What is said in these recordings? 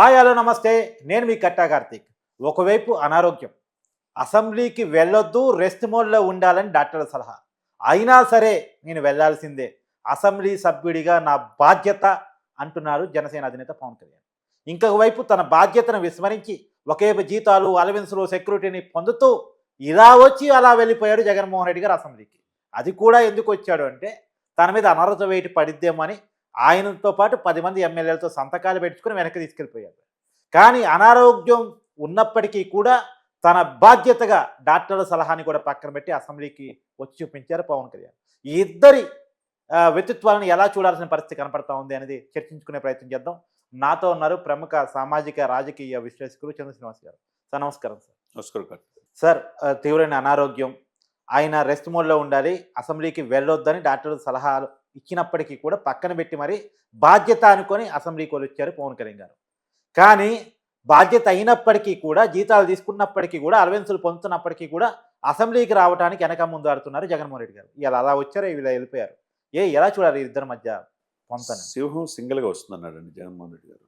Hi hello నమస్తే. నేను మీ కట్టా కార్తీక్. ఒకవైపు అనారోగ్యం. అసెంబ్లీకి వెళ్ళొద్దు రెస్ట్ మోడ్లో ఉండాలని డాక్టర్ల సలహా. అయినా సరే నేను వెళ్ళాల్సిందే. అసెంబ్లీ సభ్యుడిగా నా బాధ్యత అంటున్నారు జనసేన అధినేత పవన్ కళ్యాణ్. ఇంకొక వైపు తన బాధ్యతను విస్మరించి ఒకేపు జీతాలు అలవెన్స్లు సెక్యూరిటీని పొందుతూ ఇలా వచ్చి అలా వెళ్ళిపోయాడు జగన్మోహన్ రెడ్డి గారు అసెంబ్లీకి. అది కూడా ఎందుకు వచ్చాడు అంటే తన మీద అనర్హత వేటు పడిద్దేమని ఆయనతో పాటు పది మంది ఎమ్మెల్యేలతో సంతకాలు పెట్టుకుని వెనక్కి తీసుకెళ్ళిపోయారు కానీ అనారోగ్యం ఉన్నప్పటికీ కూడా తన బాధ్యతగా డాక్టర్ల సలహాని కూడా పక్కన పెట్టి అసెంబ్లీకి వచ్చి చూపించారు పవన్ కళ్యాణ్. ఈ ఇద్దరి వ్యక్తిత్వాలను ఎలా చూడాల్సిన పరిస్థితి కనపడతా ఉంది అనేది చర్చించుకునే ప్రయత్నం చేద్దాం. నాతో ఉన్నారు ప్రముఖ సామాజిక రాజకీయ విశ్లేషకులు చంద్ర శ్రీనివాస్ గారు. సార్ నమస్కారం సార్. నమస్కారం. సార్. తీవ్రమైన అనారోగ్యం. ఆయన రెస్ట్ మోడ్లో ఉండాలి. అసెంబ్లీకి వెళ్ళొద్దని డాక్టర్లు సలహాలు ఇచ్చినప్పటికీ కూడా పక్కన పెట్టి మరి బాధ్యత అనుకొని అసెంబ్లీకి వచ్చారు పవన్ కళ్యాణ్ గారు. కానీ బాధ్యత అయినప్పటికీ కూడా జీతాలు తీసుకున్నప్పటికీ కూడా అలవెన్సులు పొందుతున్నప్పటికీ కూడా అసెంబ్లీకి రావడానికి వెనక ముందు ఆడుతున్నారు జగన్మోహన్ రెడ్డి గారు. ఇలా అలా వచ్చారు ఇలా వెళ్ళిపోయారు. ఏ ఎలా చూడాలి ఇద్దరి మధ్య పొంతన? సింహం సింగిల్గా వస్తుందన్నాడండి జగన్మోహన్ రెడ్డి గారు.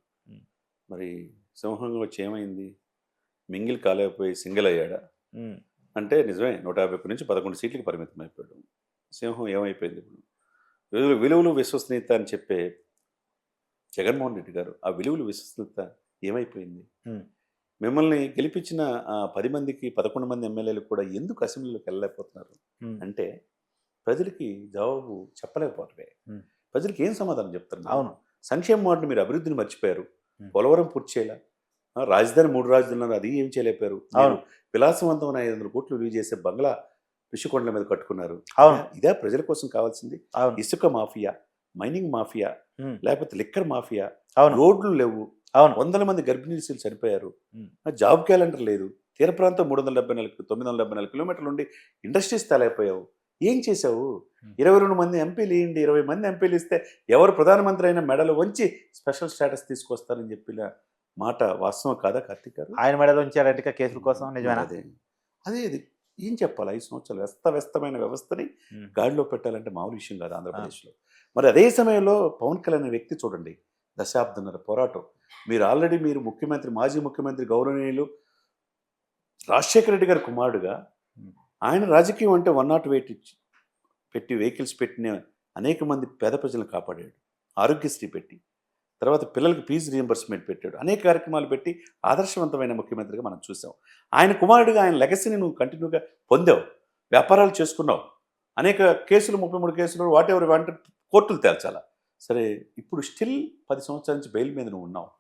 మరి సింహంగా వచ్చి ఏమైంది? మింగిల్ కాలేకపోయి సింగిల్ అయ్యాడా? అంటే నిజమే నూట యాభై నుంచి పదకొండు సీట్లకి పరిమితం అయిపోయాడు. సింహం ఏమైపోయింది ఇప్పుడు? విలువలు విలువలు విశ్వసనీయత అని చెప్పే జగన్మోహన్ రెడ్డి గారు ఆ విలువలు విశ్వసనీయత ఏమైపోయింది. మిమ్మల్ని గెలిపించిన ఆ పది మందికి పదకొండు మంది ఎమ్మెల్యేలు కూడా ఎందుకు అసెంబ్లీలోకి వెళ్ళలేకపోతున్నారు? అంటే ప్రజలకి జవాబు చెప్పలేకపోవటమే. ప్రజలకి ఏం సమాధానం చెప్తారు? అవును. సంక్షేమ వార్డు మీరు అభివృద్ధిని మర్చిపోయారు. పోలవరం పూర్తి చేయలే. రాజధాని మూడు రాజధానులు అది ఏం చేయలేపారు అవును. విలాసవంతమైన ఐదు వందల కోట్లు విలువ చేసే బంగ్లా ఋషికొండల మీద కట్టుకున్నారు. అవును. ఇదే- ప్రజల కోసం కావాల్సింది. అవును. ఇసుక మాఫియా మైనింగ్ మాఫియా లేకపోతే లిక్కర్ మాఫియా అవును. రోడ్లు లేవు. అవును. వందల మంది గర్భిణీలు చనిపోయారు. జాబ్ క్యాలెండర్ లేదు. తీర ప్రాంతం మూడు వందల డెబ్బై నాలుగు తొమ్మిది వందల డెబ్బై నాలుగు కిలోమీటర్ల నుండి ఇండస్ట్రీస్ తేలైపోయావు ఏం చేసావు. ఇరవై రెండు మంది ఎంపీలు ఇవ్వండి ఇరవై మంది ఎంపీలు ఇస్తే ఎవరు ప్రధానమంత్రి అయిన మెడలు వంచి స్పెషల్ స్టేటస్ తీసుకొస్తారని చెప్పిన మాట వాస్తవం కాదా కార్తీక్ గారు? ఆయన మెడలో ఉంచారంటే కేసుల కోసం నిజమేనా? అదే. అదే ఇది. ఏం చెప్పాలి? ఐదు సంవత్సరాలు వ్యస్త వ్యస్తమైన వ్యవస్థని గాడిలో పెట్టాలంటే మామూలు విషయం కాదు ఆంధ్రప్రదేశ్లో. మరి అదే సమయంలో పవన్ కళ్యాణ్ వ్యక్తి చూడండి దశాబ్దన్నర పోరాటం. మీరు ఆల్రెడీ మీరు ముఖ్యమంత్రి మాజీ ముఖ్యమంత్రి గౌరవనీయులు రాజశేఖర రెడ్డి గారి కుమారుడుగా. ఆయన రాజకీయం అంటే వన్ నాట్ వెయిట్ ఇచ్చి పెట్టి వెహికల్స్ పెట్టిన అనేక మంది పేద ప్రజలను కాపాడాడు. ఆరోగ్యశ్రీ పెట్టి. తర్వాత పిల్లలకి ఫీజు రియంబర్స్మెంట్ పెట్టాడు. అనేక కార్యక్రమాలు పెట్టి ఆదర్శవంతమైన ముఖ్యమంత్రిగా మనం చూసాం. ఆయన కుమారుడిగా ఆయన లెగసీని నువ్వు కంటిన్యూగా పొందావు. వ్యాపారాలు చేసుకున్నావు. అనేక కేసులు ముప్పై మూడు కేసులు వాట్ ఎవర్ కోర్టులు తేల్చాలా? సరే ఇప్పుడు స్టిల్ పది సంవత్సరాల నుంచి బెయిల్ మీద నువ్వు ఉన్నావు.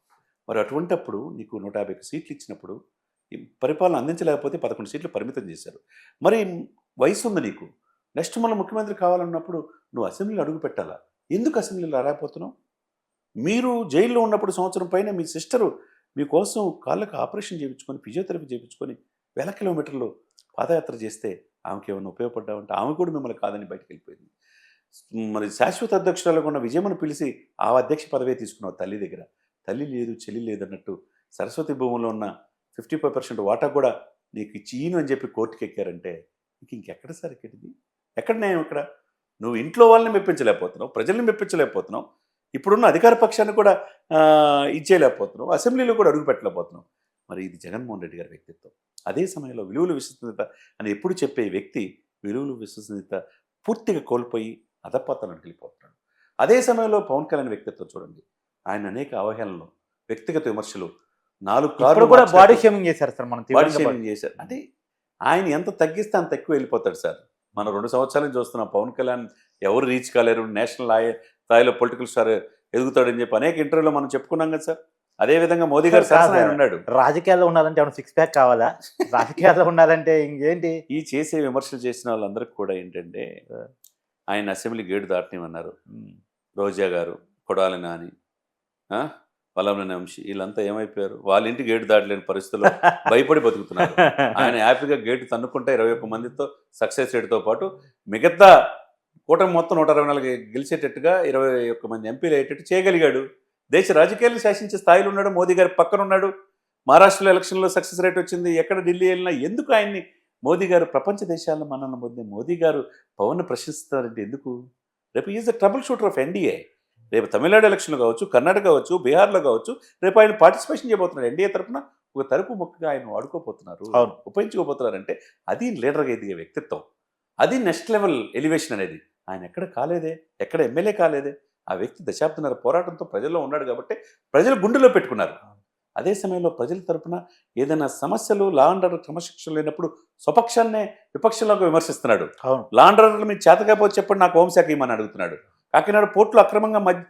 మరి అటువంటప్పుడు నీకు నూట యాభై సీట్లు ఇచ్చినప్పుడు పరిపాలన అందించలేకపోతే పదకొండు సీట్లు పరిమితం చేశారు. మరి వయసు ఉంది నీకు. నెక్స్ట్ మళ్ళీ ముఖ్యమంత్రి కావాలన్నప్పుడు నువ్వు అసెంబ్లీలో అడుగు పెట్టాలా? ఎందుకు అసెంబ్లీలో రాకపోతున్నావు మీరు జైల్లో ఉన్నప్పుడు సంవత్సరం పైన మీ సిస్టరు మీకోసం కాళ్ళకు ఆపరేషన్ చేయించుకొని ఫిజియోథెరపీ చేయించుకొని వేల కిలోమీటర్లు పాదయాత్ర చేస్తే ఆమెకి ఏమైనా ఉపయోగపడ్డామంటే ఆమె కూడా మిమ్మల్ని కాదని బయటకు వెళ్ళిపోయింది. మరి శాశ్వత అధ్యక్షురాలకు ఉన్న విజయమ్మను పిలిచి ఆ అధ్యక్ష పదవే తీసుకున్నావు తల్లి దగ్గర. తల్లి లేదు చెల్లి లేదన్నట్టు సరస్వతి భూములో ఉన్న ఫిఫ్టీ ఫైవ్ పర్సెంట్ వాటా కూడా నీకు ఇచ్చిను అని చెప్పి కోర్టుకి ఎక్కారంటే నీకు ఇంకెక్కడ సార్ ఎక్కడిది ఎక్కడ నేను ఇక్కడ నువ్వు ఇంట్లో వాళ్ళని మెప్పించలేకపోతున్నావు ప్రజల్ని మెప్పించలేకపోతున్నావు ఇప్పుడున్న అధికార పక్షాన్ని కూడా ఆ, ఇచ్చేయలేకపోతున్నావు. అసెంబ్లీలో కూడా అడుగు పెట్టలేకపోతున్నావు. మరి ఇది జగన్మోహన్ రెడ్డి గారి వ్యక్తిత్వం. అదే సమయంలో విలువలు విశ్వసనీయత అని ఎప్పుడు చెప్పే వ్యక్తి విలువలు విశ్వసనీయత పూర్తిగా కోల్పోయి అధపతనానికి వెళ్ళిపోతున్నాడు. అదే సమయంలో పవన్ కళ్యాణ్ వ్యక్తిత్వం చూడండి. ఆయన అనేక అవహేళనలు వ్యక్తిగత విమర్శలు నాలుగు కార్లు కూడా బాడీ షేమింగ్ చేశారు సార్ మనం బాడీ షేమింగ్ చేశారు. అంటే ఆయన ఎంత తగ్గిస్తే అంత ఎక్కువ వెళ్ళిపోతాడు సార్. మనం రెండు సంవత్సరాల నుంచి చూస్తున్నాం. పవన్ కళ్యాణ్ ఎవరు రీచ్ కాలేరు? నేషనల్ స్థాయిలో పొలిటికల్ స్టార్ ఎదుగుతాడని చెప్పి అనేక ఇంటర్వ్యూలో మనం చెప్పుకున్నాం కదా సార్. అదే విధంగా మోదీ గారు ఆయన. ఉన్నాడు. రాజకీయాల్లో ఉండాలంటే ఏమైనా సిక్స్ ప్యాక్ కావాలా? రాజకీయాల్లో ఉండాలంటే ఇంకేంటి? ఈ చేసే విమర్శలు చేసిన వాళ్ళందరికీ కూడా ఏంటంటే ఆయన అసెంబ్లీ గేటు దాటనివన్నారు రోజా గారు కొడాలి నాని ఆ, వల్లభనేని వంశీ వీళ్ళంతా ఏమైపోయారు? వాళ్ళ ఇంటి గేటు దాటలేని పరిస్థితుల్లో భయపడి బతుకుతున్నారు. ఆయన హ్యాపీగా గేటు తన్నుకుంటే ఇరవై ఒక్క మందితో సక్సెస్ రేట్తో పాటు మిగతా కూటమి మొత్తం నూట అరవై నాలుగు గెలిచేటట్టుగా ఇరవై ఒక్క మంది ఎంపీలు అయ్యేటట్టు చేయగలిగాడు. దేశ రాజకీయాలను శాసించే స్థాయిలో ఉన్నాడు మోదీ గారి పక్కన ఉన్నాడు. మహారాష్ట్రలో ఎలక్షన్లో సక్సెస్ రేట్ వచ్చింది ఎక్కడ ఢిల్లీ వెళ్ళినా ఎందుకు ఆయన్ని మోదీ గారు ప్రపంచ దేశాల్లో మనల్ని పొందే మోదీ గారు పవన్ ప్రశ్నిస్తారంటే ఎందుకు? రేపు is the trouble shooter of NDA రేపు తమిళనాడు ఎలక్షన్లు కావచ్చు కర్ణాటక కావచ్చు బీహార్లో కావచ్చు రేపు ఆయన పార్టిసిపేషన్ చేయబోతున్నాడు ఎన్డీఏ తరఫున ఒక తరపు మొక్కగా ఆయన వాడుకోపోతున్నారు అవును. ఉపయోగించుకోబోతున్నారంటే అది లీడర్గా ఎదిగే వ్యక్తిత్వం. అది నెక్స్ట్ లెవెల్ ఎలివేషన్ అనేది. ఆయన ఎక్కడ కాలేదే? ఎక్కడ ఎమ్మెల్యే కాలేదే? ఆ వ్యక్తి దశాబ్దన్నర పోరాటంతో ప్రజల్లో ఉన్నాడు కాబట్టి ప్రజలు గుండెలో పెట్టుకున్నారు. అదే సమయంలో ప్రజల తరపున ఏదైనా సమస్యలు లా అండ్ ఆర్డర్ క్రమశిక్షణ లేనప్పుడు స్వపక్షాన్నే విపక్షంలోకి విమర్శిస్తున్నాడు. అవును. లా అండ్ ఆర్డర్లు మీరు చేతకపోతే చెప్పండి నాకు హోంశాఖ ఇవ్వమని అడుగుతున్నాడు. కాకినాడ పోర్టులో అక్రమంగా మధ్య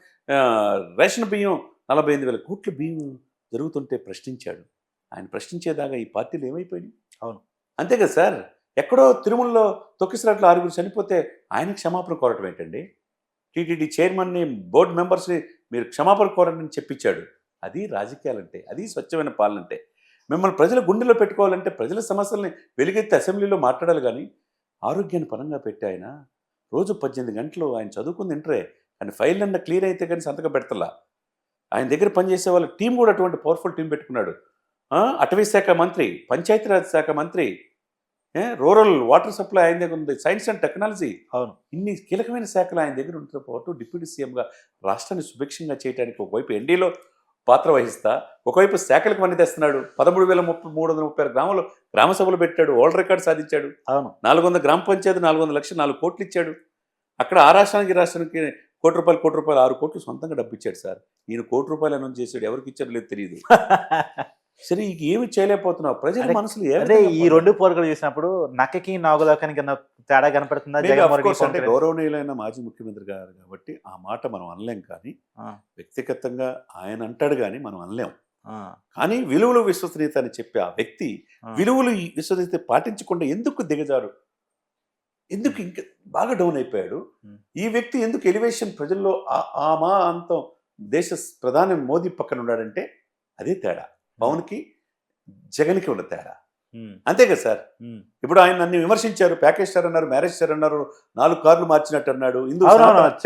రేషన్ బియ్యం నలభై ఎనిమిది వేల కోట్ల బియ్యం జరుగుతుంటే ప్రశ్నించాడు. ఆయన ప్రశ్నించేదాకా ఈ పార్టీలు ఏమైపోయినాయి? అవును. అంతే కదా సార్? ఎక్కడో తిరుమలలో తొక్కిసలాట్లో ఆరుగురు చనిపోతే ఆయన క్షమాపణ కోరటం ఏంటండి? టీటీడీ చైర్మన్ని బోర్డు మెంబర్స్ని మీరు క్షమాపణ కోరండి చెప్పించాడు. అది రాజకీయాలంటే అది స్వచ్ఛమైన పాలనంటే. మిమ్మల్ని ప్రజల గుండెలో పెట్టుకోవాలంటే ప్రజల సమస్యల్ని వెలుగెత్తి అసెంబ్లీలో మాట్లాడాలి కానీ ఆరోగ్యాన్ని పరంగా పెట్టి ఆయన రోజు పద్దెనిమిది గంటలు ఆయన చదువుకుంది ఇంటరే కానీ ఫైల్ అన్న క్లియర్ అయితే కానీ సంతకం పెడతలా. ఆయన దగ్గర పనిచేసే వాళ్ళ టీం కూడా అటువంటి పవర్ఫుల్ టీం పెట్టుకున్నాడు. అటవీ శాఖ మంత్రి పంచాయతీరాజ్ శాఖ మంత్రి రూరల్ వాటర్ సప్లై ఆయన దగ్గర ఉంది. Science and technology. అవును. ఇన్ని కీలకమైన శాఖలు ఆయన దగ్గర ఉంటున్న పాటు డిప్యూటీ సీఎంగా రాష్ట్రాన్ని సుభిక్షంగా చేయడానికి ఒకవైపు ఎన్డీలో పాత్ర వహిస్తా ఒకవైపు శాఖలకు మన్ని తెస్తున్నాడు పదమూడు వేల ముప్పై మూడు వందల ముప్పై గ్రామాలు గ్రామ సభలు పెట్టాడు. వరల్డ్ రికార్డ్ సాధించాడు. అవును. నాలుగు వందల గ్రామ పంచాయతీ నాలుగు వందల లక్షలు నాలుగు కోట్లు ఇచ్చాడు. అక్కడ ఆ రాష్ట్రానికి రాష్ట్రానికి కోటి రూపాయలు కోటి రూపాయలు ఆరు కోట్లు సొంతంగా డబ్బు ఇచ్చాడు సార్. ఈయన కోటి రూపాయలు అనౌన్స్ చేశాడు. ఎవరికి ఇచ్చాడు లేదు తెలియదు సరే ఇక ఏమి చేయలేకపోతున్నావు? ప్రజల మనసులు అదే ఈ రెండు పోలికలు చూసినప్పుడు నక్కకి నాగులోకానికి తేడా కనపడుతుందా? గౌరవనీయులైన మాజీ ముఖ్యమంత్రి గారు కాబట్టి ఆ మాట మనం అనలేం కానీ వ్యక్తిగతంగా ఆయన అంటాడు కానీ మనం అనలేం. కానీ విలువలు విశ్వసనీయత అని చెప్పే ఆ వ్యక్తి. విలువలు విశ్వసనీయత పాటించకుండా ఎందుకు దిగజారు? ఎందుకు ఇంకా బాగా డౌన్ అయిపోయాడు. ఈ వ్యక్తి ఎందుకు ఎలివేషన్ ప్రజల్లో ఆ మా అంతం దేశ ప్రధాని మోదీ పక్కన ఉన్నాడంటే అదే తేడా. పవన్కి జగన్కి ఉన్న తేడా. అంతే కదా సార్. ఇప్పుడు ఆయన నన్ను విమర్శించారు ప్యాకేజ్ సార్ అన్నారు మ్యారేజ్ సార్ అన్నారు నాలుగు కార్లు మార్చినట్టు అన్నాడు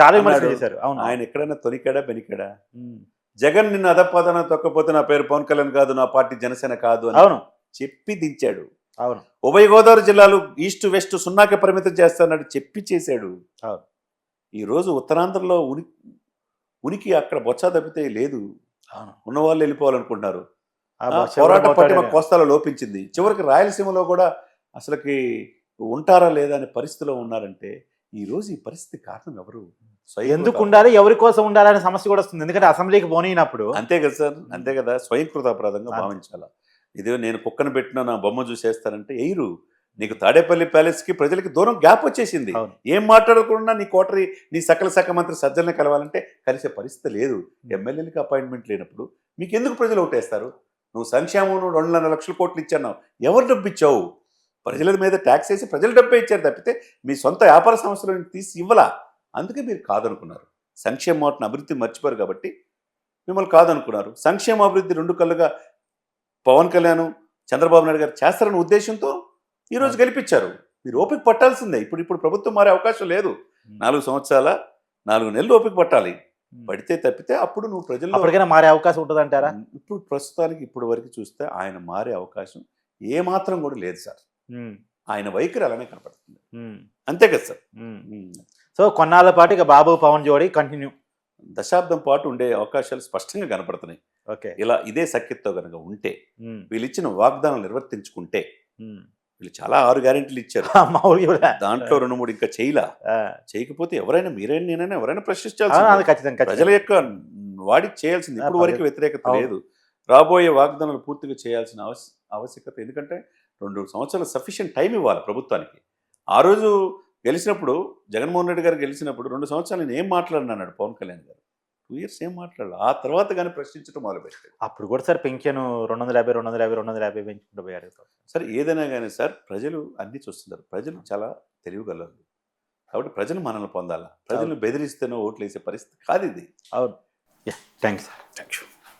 చాలా. చేశారు ఆయన ఎక్కడైనా తొనికాడా బెనికాడా? జగన్ నిన్ను అదపాదన తొక్కపోతే నా పేరు పవన్ కళ్యాణ్ కాదు నా పార్టీ జనసేన కాదు అని అవును. చెప్పి దించాడు. అవును. ఉభయ గోదావరి జిల్లాలు ఈస్ట్ వెస్ట్ సున్నాకే పరిమితం చేస్తానని చెప్పి చేశాడు. అవును. ఈ రోజు ఉత్తరాంధ్రలో ఉనికి ఉనికి అక్కడ బొచ్చా తప్పితే లేదు. అవును. ఉన్న వాళ్ళు వెళ్ళిపోవాలనుకుంటున్నారు. పోరాట పోతాడే. కోస్తాలో లోపించింది. చివరికి రాయలసీమలో కూడా అసలుకి ఉంటారా లేదా అనే పరిస్థితిలో ఉన్నారంటే ఈ రోజు ఈ పరిస్థితి కారణం ఎవరు? ఎందుకు ఉండాలి? ఎవరి కోసం ఉండాలనే సమస్య కూడా వస్తుంది. ఎందుకంటే అసెంబ్లీకి పోనీనప్పుడు అంతే కదా సార్. అంతే కదా. స్వయంకృత అపరాధంగా అంతే. భావించాలా? ఇదే నేను కుక్కను పెట్టిన నా బొమ్మ చూసేస్తానంటే ఎయిరు నీకు తాడేపల్లి ప్యాలెస్కి ప్రజలకి దూరం గ్యాప్ వచ్చేసింది. ఏం మాట్లాడకుండా నీ కోటరి నీ సకల శాఖ మంత్రి సజ్జల్ని కలవాలంటే కలిసే పరిస్థితి లేదు. ఎమ్మెల్యేలకి అపాయింట్మెంట్ లేనప్పుడు మీకు ఎందుకు ప్రజలు ఓటేస్తారు? నువ్వు సంక్షేమం రెండున్నర లక్షల కోట్లు ఇచ్చావు ఎవరు డబ్బు ఇచ్చావు ప్రజల మీద ట్యాక్స్ వేసి ప్రజలు డబ్బే ఇచ్చారు తప్పితే మీ సొంత వ్యాపార సంస్థలను తీసి ఇవ్వలా? అందుకే మీరు కాదనుకున్నారు. సంక్షేమ మాటను అభివృద్ధి మర్చిపోరు కాబట్టి మిమ్మల్ని కాదనుకున్నారు. సంక్షేమ అభివృద్ధి రెండు కళ్ళుగా పవన్ కళ్యాణ్ చంద్రబాబు నాయుడు గారు చేస్తారన్న ఉద్దేశంతో ఈరోజు గెలిపించారు మీరు ఓపిక పట్టాల్సిందే. ఇప్పుడు ఇప్పుడు ప్రభుత్వం మారే అవకాశం లేదు. నాలుగు సంవత్సరాల నాలుగు నెలలు ఓపిక పట్టాలి. పడితే తప్పితే అప్పుడు నువ్వు ప్రజల్లో అప్పటికైనా మారే అవకాశం ఉంటుంది అంటారా ఇప్పుడు ప్రస్తుతానికి ఇప్పుడు వరకు చూస్తే ఆయన మారే అవకాశం ఏ మాత్రం కూడా లేదు సార్. ఆయన వైఖరి అలానే కనపడుతుంది. అంతే కదా సార్. సో కొన్నాళ్ళ పాటు ఇక బాబు పవన్ జోడి కంటిన్యూ. దశాబ్దం పాటు ఉండే అవకాశాలు స్పష్టంగా కనపడుతున్నాయి. ఓకే. ఇలా ఇదే సఖ్యతతో కనుక ఉంటే వీళ్ళు ఇచ్చిన వాగ్దానాలు నిర్వర్తించుకుంటే వీళ్ళు చాలా ఆరు గ్యారెంటీలు ఇచ్చారు. మామూలు కూడా దాంట్లో రెండు మూడు ఇంకా చేయలా. చేయకపోతే ఎవరైనా మీరైనా నేనైనా ఎవరైనా ప్రశ్నించాల్సి ఖచ్చితంగా ప్రజల. యొక్క వాడికి చేయాల్సింది. ఇప్పుడు వరకు వ్యతిరేకత. లేదు. రాబోయే వాగ్దానాలు పూర్తిగా చేయాల్సిన ఆవశ్యకత ఎందుకంటే రెండు సంవత్సరాలు సఫిషియెంట్ టైం ఇవ్వాలి ప్రభుత్వానికి. ఆ రోజు గెలిచినప్పుడు జగన్మోహన్ రెడ్డి గారు గెలిచినప్పుడు రెండు సంవత్సరాలు నేను ఏం మాట్లాడినా అన్నాడు పవన్ కళ్యాణ్ గారు. టూ ఇయర్స్ ఏం మాట్లాడాలి. ఆ తర్వాత కానీ ప్రశ్నించడం మొదలుపెట్టాడు అప్పుడు కూడా సార్ పెన్షన్ రెండు వందల యాభై రెండు వందల యాభై రెండు వందల యాభై పెంచుకుంటూ పోయారు. సరే ఏదైనా కానీ సార్ ప్రజలు అన్ని చూస్తున్నారు. ప్రజలు చాలా తెలివిగలరు కాబట్టి ప్రజలు మనల్ని పొందాలా? ప్రజలు బెదిరిస్తేనో ఓట్లు వేసే పరిస్థితి కాదు ఇది. అవును. Thanks sir. Thank you